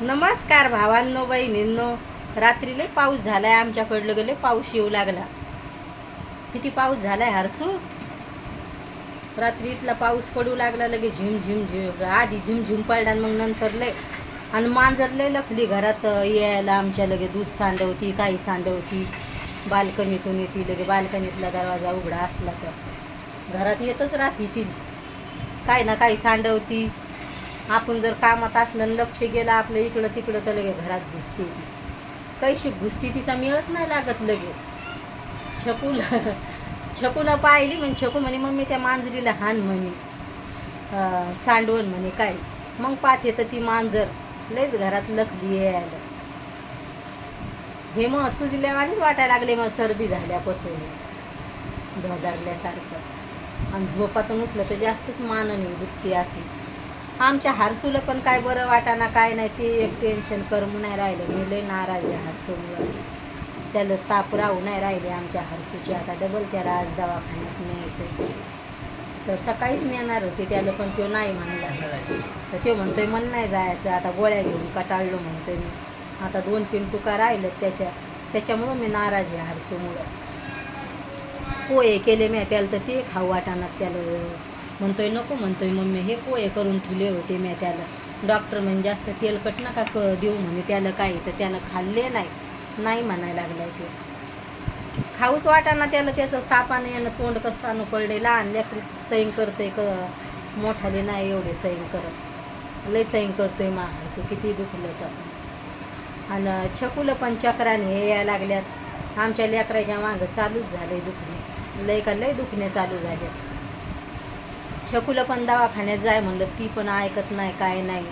नमस्कार भावांनो बहिणींनो. रात्रीले पाऊस झालाय आमच्याकडलं गेले पाऊस येऊ लागला. किती पाऊस झालाय हरसू रात्री इथला पाऊस पडू लागला लगे झिम झिम झिम आधी झिम झिम पडला मग नंतर लय. आणि मांजर लय लखली घरात यायला आमच्या लगे दूध सांडवती काही सांडवती. बाल्कनीतून येते लगे बाल्कनीतला दरवाजा उघडा असला तर. घरात येतच राहते ती. काही ना काही सांडवती. आपण जर कामात असलं लक्ष गेलं आपलं इकडं तिकडं तर लगे घरात घुसते ती. कैशी घुसती तिचा मिळत नाही लागत लगे छकूला छकूनं पाहिली म्हणजे छकू म्हणे मम्मी त्या मांजरीला हान म्हणे. सांडवण म्हणे काय? मग पाहते तर ती मांजर लयच घरात लखली यायला. हे मग सुजल्यावानीच वाटायला लागले मग सर्दी झाल्यापासून. धोदारल्यासारखं आणि झोपातून उठलं तर जास्तच माननी दुखती असे आमच्या हारसूला पण काय बरं वाटाना काय नाही ते एक टेन्शन करून नाही राहिलं. मी लय नाराज आहे हारसूमुळं त्याला ताप राहू नाही राहिले आमच्या हारसूची. आता डबल त्याला आज दवाखान्यात न्यायचं. तर सकाळीच नेणार होते त्याला पण तो नाही म्हणला. तर तो म्हणतोय मन नाही जायचं आता गोळ्या घेऊन कटाळलो म्हणतोय मी. आता दोन तीन तुका राहिलं त्याच्या. त्याच्यामुळं मी नाराज आहे हारसूमुळं पोहे केले मी त्याला तर ते खाऊ वाटाणात त्याला. म्हणतोय नको म्हणतोय मम्मी हे पोहे करून ठेवले होते मी त्याला. डॉक्टर म्हणजे जास्त तेलकट नका क देऊ म्हणे त्याला काही तर त्यानं खाल्ले नाही. नाही म्हणायला लागलाय ते. खाऊच वाटाना त्याला त्याचं तापानं येणं तोंड कसं पडले लहान लेकरू सैन करतंय क मोठाले नाही एवढे सैन करत. लय सैन करतोय माणसं किती दुखलं तर. आणि छकुलं पण चक्राने हे यायला लागल्यात. आमच्या लेकराच्या मागं चालूच झालंय दुखणे. लय का लय दुखणे चालू झाले छकुलं पण दवाखान्यात जाय म्हणलं ती पण ऐकत नाही काय नाही.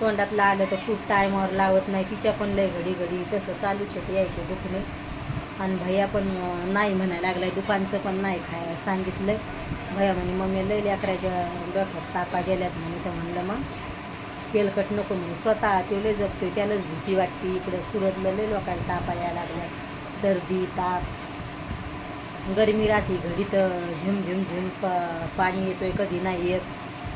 तोंडातलं आलं तर खूप टायमावर लावत नाही. तिच्या पण लय घडी घडी तसं चालूच होते यायचे दुखणे. आणि भैया पण नाही म्हणायला लागलाय दुकानचं पण नाही खाय सांगितलं भैया म्हणे मम्मी लय लेकराच्या डोक्यात तापा गेल्यात म्हणे. तर म्हणलं मग तेलकट नको म्हणे स्वतः ते लय जपतोय त्यालाच भीती वाटते. इकडं सुरतलं लय लोकांना तापा यायला लागल्या. सर्दी ताप गरमी राहते घडीत झिम झिम झिम प पाणी येतो आहे कधी नाही येत.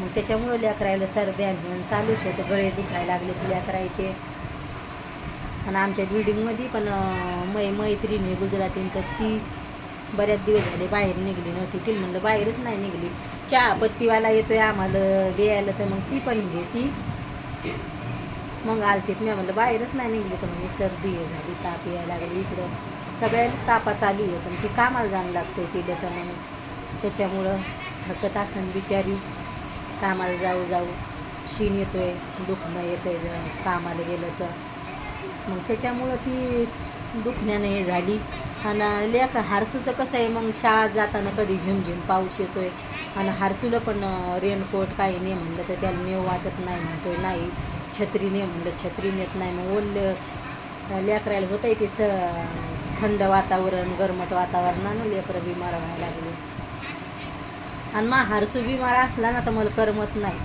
मग त्याच्यामुळं लेकरायला सर्द्या घेऊन चालूच होतं गळे दुखायला लागले ते लेकरायचे आणि आमच्या बिल्डिंगमध्ये पण मै मैत्रिणी गुजरातीन तर ती बऱ्याच दिवस झाले बाहेर निघली नव्हती. ती म्हणलं बाहेरच नाही निघली. चहा पत्तीवाला येतोय आम्हाला द्यायला. तर मग ती पण घेती. मग आलतीत मी म्हणलं बाहेरच नाही निघली. तर म्हणजे सर्दी झाली ताप यायला लागली इकडं. सगळ्या तापा चालू आहे पण ती कामाला जाणं लागते तिला तर मग त्याच्यामुळं थकत असन बिचारी. कामाला जाऊ जाऊ शीन आहे दुखणं येतं आहे कामाला गेलं तर. मग त्याच्यामुळं ती दुखण्यानं हे झाली. आणि लेख हारसूचं कसं आहे मग शाळा जाताना कधी झिमझिम पाऊस येतो आहे आणि हारसूला पण रेनकोट काही नाही म्हणलं तर त्याला नेव वाटत नाही म्हणतोय नाही. छत्री ने म्हणलं छत्री नेत नाही. मग ओल लेकरायला होतं आहे ते स थंड वातावरण गरमट वातावरणानं लेकरं बिमार व्हायला लागले. आणि मा हारसू बिमार असला ना तर मला करमत नाही.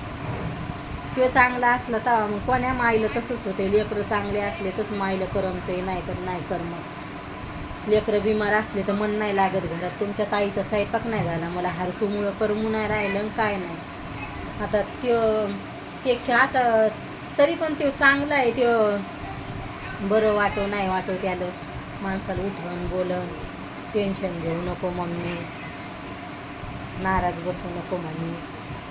तो चांगला असला तर मग कोण्या माईला तसंच होते लेकरं चांगले असले तसं माईला करमते नाही तर नाही करमत. लेकरं बिमार असले तर मन नाही लागत घरात. तुमच्या ताईचा स्वयंपाक नाही झाला. मला हारसूमुळं करमू नाही राहिलं आणि काय नाही. आता त्यो ते खेळ असं तरी पण तो चांगला आहे. त्यो बरं वाटो नाही वाटो त्याला. माणसाला उठवून बोलवून टेन्शन घेऊ नको मम्मी. नाराज बसू नको म्हणे.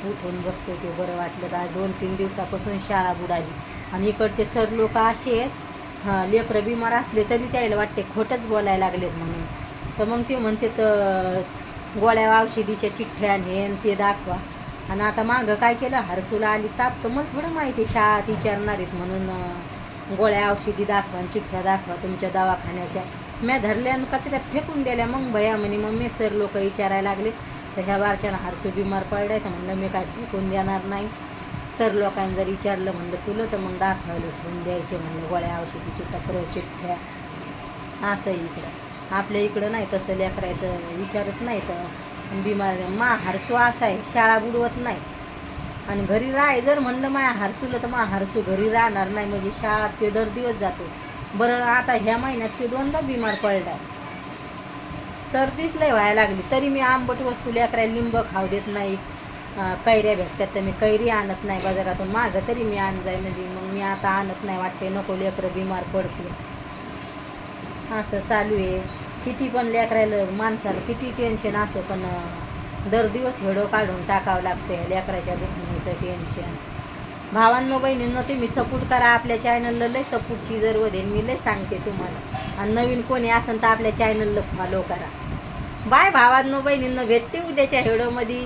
उठून बसतो ते बरं वाटलं तर दोन तीन दिवसापासून शाळा बुडाली. आणि इकडचे सर लोक असे आहेत हां लेकरं बिमार असले तरी त्याला वाटते खोटंच बोलायला लागलेत म्हणून. तर मग ते म्हणते तर गोळ्या औषधीच्या चिठ्ठ्या आणि हे आणि ते दाखवा. आणि आता मागं काय केलं? हरसूला आली ताप. तर मला थोडं माहिती आहे विचारणार आहेत म्हणून गोळ्या औषधी दाखवा आणि चिठ्ठ्या दाखवा तुमच्या दवाखान्याच्या. म्या धरल्या आणि कचऱ्यात फेकून दिल्या. मग भया म्हणे मग सर लोक विचारायला लागले. तर ह्या बारच्यानं हारसू बिमार पडलाय तर म्हणलं मी काय फेकून देणार नाही. सर लोकांनी जर विचारलं म्हणलं तुला तर मग दाखवायला ठेवून द्यायचे म्हणलं. गोळ्या औषधीची टकर चिठ्ठ्या. असं इकडं. आपल्या इकडं नाही तसं लेकरायचं विचारत नाही तर बिमार. मा हारसू असा आहे. शाळा बुडवत नाही. आणि घरी राहाय जर म्हणलं माया हारसूला तर मा हारसू घरी राहणार नाही. म्हणजे शाळा ते दर दिवस जातो. बरं आता ह्या महिन्यात ते दोनदा बिमार पडलाय. सर्दीच लय व्हायला लागली. तरी मी आंबट वस्तू लेकरायला लिंब खाऊ देत नाही. कैऱ्या भेटतात तर मी कैरी आणत नाही बाजारातून. मागं तरी मी आण जाय. म्हणजे मग मी आता आणत नाही वाटते नको लेकरं बिमार पडते असं चालू आहे. किती पण लेकरायला माणसाला किती टेन्शन असं पण दर दिवस हेडो काढून टाकावं लागते. लेकराच्या दुखणीचं टेन्शन भावांनो बहिणींनो तुम्ही सपोर्ट करा आपल्या चॅनलला लय सपोर्टची जरूर देईन मी लय सांगते तुम्हाला. आणि नवीन कोणी असेल तर आपल्या चॅनलला फॉलो करा. बाय भावांनो बहिणींनो. भेटते उद्याच्या हेडोमध्ये